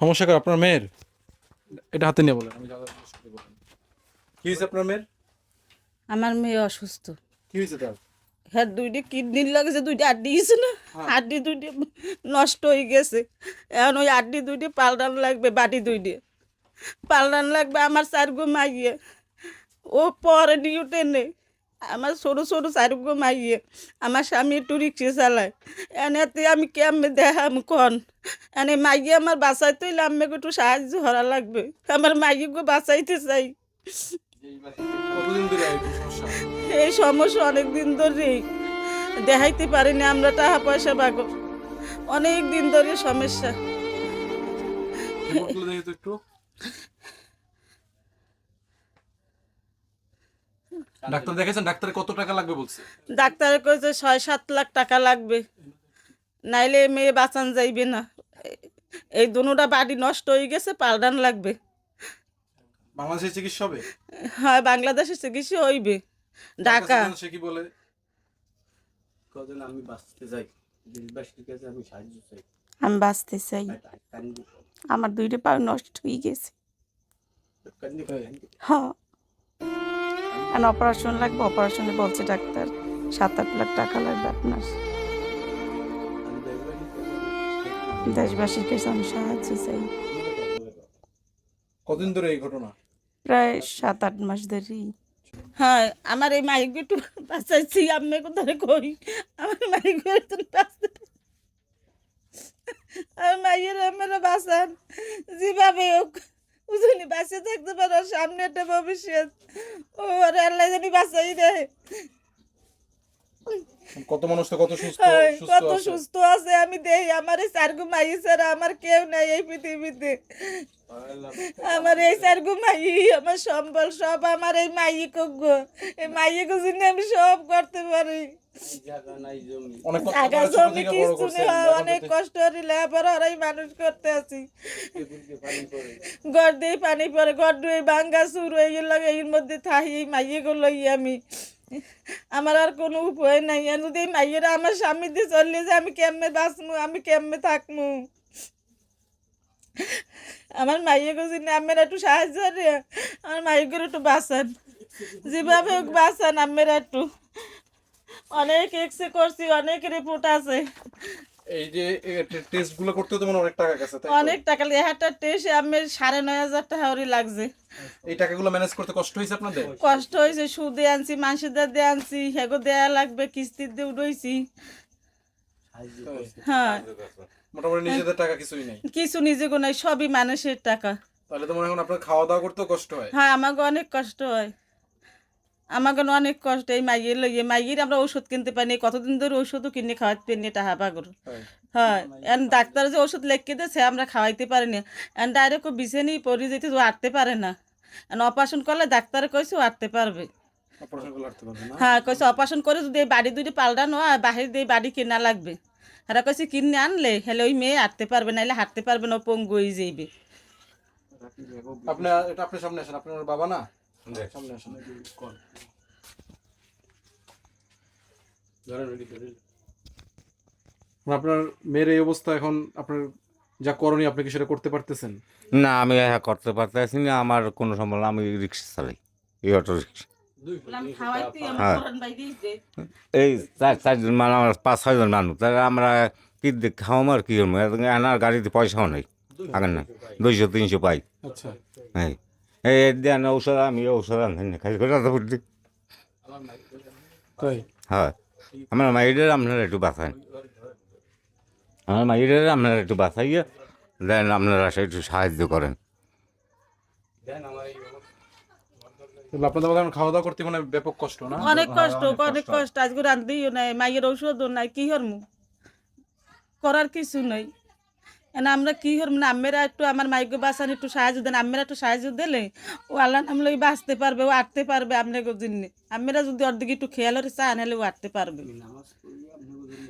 সমস্যা করে আপনার মেয়ের? এটা হাতে নিয়ে বলেন আমি। কি হয়েছে আপনার মেয়ের? আমার মেয়ে অসুস্থ। কি হয়েছে তার? হ্যাঁ দুইটা কিডনির লাগছে দুইটা আড্ডি গেছে না। আড্ডি দুইটি নষ্ট হয়ে গেছে। এখন ওই আড্ডি দুইটি পাল্টানো লাগবে বাটি দুইটি। পাল্টানো লাগবে আমার চারগো মাইয়ে। ও পরে নিউটেনে আমার সরু সরু চারগো মাইয়ে, আমার স্বামী একটু রিক্সা চালায়। এনেতে আমি কেমনে দেখাম কন? এনে মাইয়ে আমার বাঁচাইতে হইলে আমি একটু সাহায্য করা লাগবে। আমার মাইয়েকে বাঁচাইতে চাই। এই সমস্যা অনেক দিন ধরেই দেখাইতে পারিনি আমরা টাকা পয়সা পাব অনেক দিন ধরে সমস্যা রিপোর্টগুলো দেখি তো একটু ডাক্তার দেখেছেন? ডাক্তারে কত টাকা লাগবে বলছে? ডাক্তার কইছে ছয় সাত লাখ টাকা লাগবে। নাইলে মেয়ে বাঁচান যাইবে না। এই দুটা বাড়ি নষ্ট হয়ে গেছে পাল্টান লাগবে। বাংলাদেশে চিকিৎসা হবে? হয় বাংলাদেশে চিকিৎসা হইবে। ঢাকা। সে কি বলে? কজন আমি বাঁচতে চাই? দেশবাসীর কাছে আমি সাহায্য চাই। আমি বাঁচতে চাই। আমার দুইটা পা নষ্ট হয়ে গেছে। হ্যাঁ। আর অপারেশন লাগবে অপারেশনে বলছে ডাক্তার সাত আট লাখ টাকা লাগবে আপনার। দেশবাসীর কাছে আমি সাহায্য চাই। কতদিন ধরে এই ঘটনা? প্রায় সাত আট মাস ধরেই। হ্যাঁ আমার এই মাইক একটু বাঁচাইছি আমি কোথায় কই? আমার মাইক একটু বাঁচতে আর মাইয়ের আমার বাঁচান যেভাবে হোক। উজনি বাসে থাকতে পারো সামনে একটা ভবিষ্যৎ। ও আল্লাহ জানি বাঁচাই দেয়। কত মানুষ তো কত সুস্থ কত আছে। সুস্থ আছে আমি দেই আমার এই চারগু মাই ছাড়া আমার কেউ নাই এই পৃথিবীতে। আমার এই চারগু মাই আমার সম্বল সব আমার এই মাই কগ্য এই মাইয়ে জন্য আমি সব করতে পারি। জায়গা নাই জমি অনেক কষ্ট টাকা জমি কিছু অনেক কষ্ট করে লেবার ওরাই মানুষ করতে আছি। পানি দিয়ে পানি পরে ঘর দিয়ে ভাঙ্গা সুর হয়ে গেল এর মধ্যে থাই এই মাইয়ে গুলো আমি। আমার আর কোনো উপায় নাই। আর যদি মাইয়েরা আমার স্বামী দিয়ে চললে যে আমি কেমনে বাঁচমু? আমি কেমনে থাকমু? আমার মাইয়ে না আমার একটু সাহায্য রে আমার মাইয়ের একটু বাঁচান। যেভাবে হোক বাঁচান আমার একটু। অনেক এক্সে করছি, অনেক রিপোর্ট আছে। এই যে টেস্টগুলো করতে তো মনে অনেক টাকা গেছে তাই অনেক টাকা একটা টেস্ট আমি সাড়ে নয় হাজার টাকা ওরই লাগছে। এই টাকাগুলো ম্যানেজ করতে কষ্ট হয়েছে আপনাদের? কষ্ট হয়েছে সুদে আনছি মানুষদের দিয়ে আনছি হেগো দেয়া লাগবে কিস্তির দিয়ে উঠেছি হ্যাঁ। মোটামুটি নিজেদের টাকা কিছুই নেই। কিছু নিজে নাই সবই মানুষের টাকা। তাহলে তো মনে হয় এখন আপনার খাওয়া দাওয়া করতেও কষ্ট হয়। হ্যাঁ আমাকে অনেক কষ্ট হয়। আমাকে অনেক কষ্ট এই মাইয়ের লইয়ে মাইয়ের আমরা ওষুধ কিনতে পারি কতদিন ধরে ওষুধও কিনে খাওয়াতে পারি টাকা পাগর হয়। হ্যাঁ। ডাক্তার যে ওষুধ লিখে দিয়েছে আমরা খাওয়াইতে পারিনি এন ডাইরেক্ট বিছে নিয়ে পড়ে যেতে আটতে পারে না। অপারেশন করলে ডাক্তার কইছে ও আটতে পারবে। হ্যাঁ কইছে অপারেশন করে যদি এই বাড়ি দুটি পাল্টানো হয় বাহির দিয়ে বাড়ি কেনা লাগবে। এরা কইছে কিনে আনলে হেলে ওই মেয়ে হাঁটতে পারবে নাইলে হাঁটতে পারবে না পঙ্গু হয়ে যাইবে। আপনি এটা আপনার সামনে আসেন আপনার বাবা না? সামনে আসেন ধরেন আপনার মেয়ের এই অবস্থা এখন আপনার যা করণীয় আপনি কি সেটা করতে পারতেছেন? না আমি হ্যাঁ করতে পারতেছি না আমার কোনো সম্বল না, আমি রিক্সা চালাই এই অটো রিক্সা। হ্যাঁ। এই চার চারজন মানুষ আমার পাঁচ ছয়জন মানুষ তাহলে আমরা কি খাওয়াম আর কি করব? আনার গাড়িতে পয়সাও নেই আগে না দুইশো তিনশো পাই। আচ্ছা। হ্যাঁ। দেন ঔষধ আমি ঔষধ আনছি না খাই করে বুঝলি তাই হ্যাঁ আমার মাইডের আপনারা একটু বাঁচান আমার মাইডের আপনারা একটু বাঁচাইয়ে দেন আপনারা সে একটু সাহায্য করেন আপনাদের এখন খাওয়া দাওয়া করতে মানে ব্যাপক কষ্ট না অনেক কষ্ট অনেক কষ্ট আজকে রান্ধিও নাই মায়ের ঔষধও নাই কি হরমু করার কিছু নাই এনে আমরা কি হরমু মানে আমেরা একটু আমার মাইকে বাসান একটু সাহায্য দেন আমেরা একটু সাহায্য দিলে ও আল্লাহ নামলে বাঁচতে পারবে ও আটতে পারবে আপনার জন্য। আমেরা যদি ওর দিকে একটু খেয়াল করে চান হলে ও আটতে পারবে।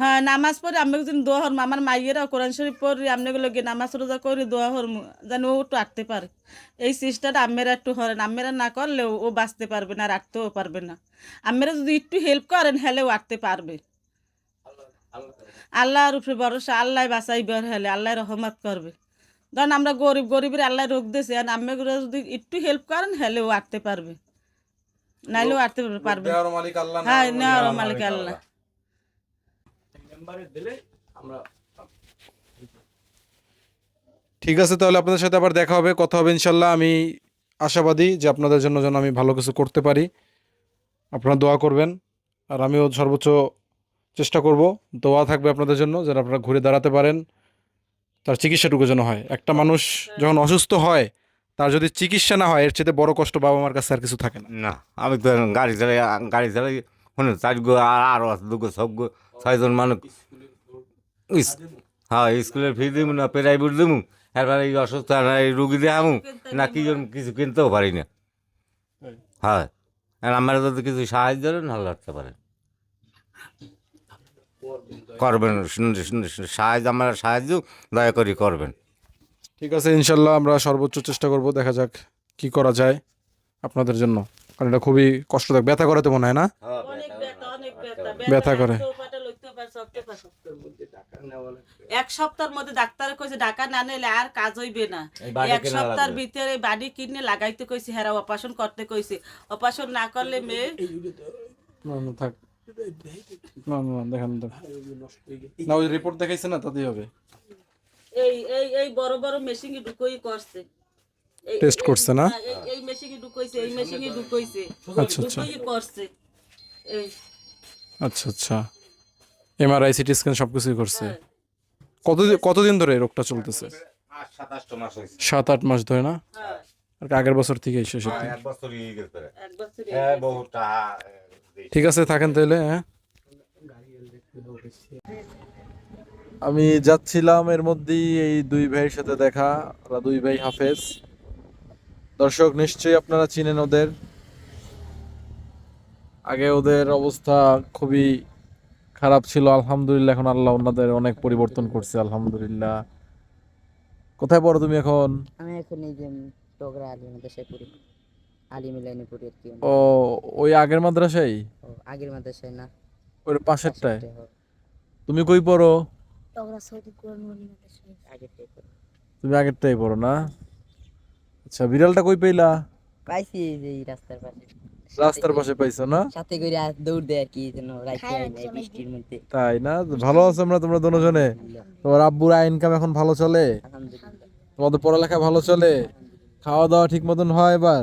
হ্যাঁ নামাজ পড়ে আমি যদি দোয়া হরম। আমার মাইয়েরা কোরআন শরীফ পড়ি আপনাকে গিয়ে নামাজ রোজা করে দোয়া হরম যেন ও একটু আটতে পারে। এই চেষ্টাটা আমেরা একটু হরেন আমেরা না করলেও ও বাঁচতে পারবে না আর আটতেও পারবে না। আমেরা যদি একটু হেল্প করেন হেলে ও আটতে পারবে। আল্লাহর উপরে ভরসা আল্লাহ বাঁচাইবার হলে আল্লাহ রহমত করবে। ধরেন আমরা গরিব গরিবের আল্লাহ রোগ দিয়েছে আর আমি যদি একটু হেল্প করেন হেলেও আটতে পারবে। নাইলেও আটতে পারবে। হ্যাঁ নেওয়ার মালিক আল্লাহ। মেম্বারে দিলে আমরা ঠিক আছে তাহলে আপনাদের সাথে আবার দেখা হবে কথা হবে ইনশাল্লাহ আমি আশাবাদী যে আপনাদের জন্য যেন আমি ভালো কিছু করতে পারি। আপনারা দোয়া করবেন আর আমিও সর্বোচ্চ চেষ্টা করব। দোয়া থাকবে আপনাদের জন্য যেন আপনারা ঘুরে দাঁড়াতে পারেন। তার চিকিৎসাটুকু যেন হয়। একটা মানুষ যখন অসুস্থ হয় তার যদি চিকিৎসা না হয় এর চেয়ে বড় কষ্ট বাবা মার কাছে আর কিছু থাকে না। না আমি তো গাড়ি চালাই গাড়ি চালাই শুনে চার গো আর আরও আছে দুগো সব গো ছয়জন মানুষ। হ্যাঁ স্কুলের ফি দিব না প্রাইভেট দিব এরপরে এই অসুস্থ এই রুগী দেখাবো না কি জন্য কিছু কিনতেও পারি না। হ্যাঁ আর আমার যদি কিছু সাহায্য দেন ভালো লাগতে পারে করবেন সাহায্য আমার সাহায্য দয়া করি করবেন। ঠিক আছে ইনশাল্লাহ আমরা সর্বোচ্চ চেষ্টা করব দেখা যাক কি করা যায় আপনাদের জন্য। কারণ এটা খুবই কষ্টদায়ক। ব্যথা করে তো মনে হয় না? ব্যথা অনেক ব্যথা ব্যথা করে। এক সপ্তাহের মধ্যে ডাক্তার কইছে ডাকা না নিলে আর কাজ হইবে না। এক সপ্তাহের। ভিতরে বাড়ি কিনে লাগাইতে কইছে হেরা অপারেশন করতে কইছে। অপারেশন না করলে মেয়ে না না থাক। না না না, দেখান না ওই রিপোর্ট দেখাইছে না তাতেই হবে। এই এই এই বড় বড় মেশিনে ঢুকই করছে। এই- করছে না? এই মেশিনে ঢুকইছে এই মেশিনে ঢুকইছে। আচ্ছা আচ্ছা। করছে। এই। আচ্ছা আচ্ছা। এমআরআই সিটি স্ক্যান সব কিছুই করছে। হ্যাঁ। কতদিন কতদিন ধরে এই রোগটা চলতেছে? সাত আট মাস ধরে না? হ্যাঁ। আর আগের বছর থেকে শেষ এক বছর গেছে। এক বছর হ্যাঁ বহু টাকা ঠিক আছে থাকেন তাহলে হ্যাঁ। আমি যাচ্ছিলাম এর মধ্যেই এই দুই ভাইয়ের সাথে দেখা ওরা দুই ভাই হাফেজ। দর্শক নিশ্চয়ই আপনারা চিনেন ওদের। আগে ওদের অবস্থা খুবই খারাপ ছিল আলহামদুলিল্লাহ। এখন আল্লাহ ওনাদের অনেক পরিবর্তন করছে আলহামদুলিল্লাহ। কোথায় পড়ো তুমি এখন? আমি এখন এই যে টগরা আলী মাদ্রাসায় পড়ি। আলী মিলাইনে পড়ি আর কি ও ওই আগের মাদ্রাসায়? ও, আগের মাদ্রাসায় না। ওই পাশেরটায়? পাশেরটায়, তুমি কই পড়ো? তুমি আগেরটাই পড়ো না? আচ্ছা বিড়ালটা কই পেইলা? পাইছি এই যে রাস্তার পাশে। রাস্তার পাশে পাইছো না? সাথে করে দৌড় দেয় আর কি যেন বৃষ্টির মধ্যে। তাই না? ভালো আছো আমরা তোমরা দুজনে? তোমার আব্বুর ইনকাম এখন ভালো চলে? তোমাদের পড়ালেখা ভালো চলে? খাওয়া দাওয়া ঠিক মতন হয় এবার?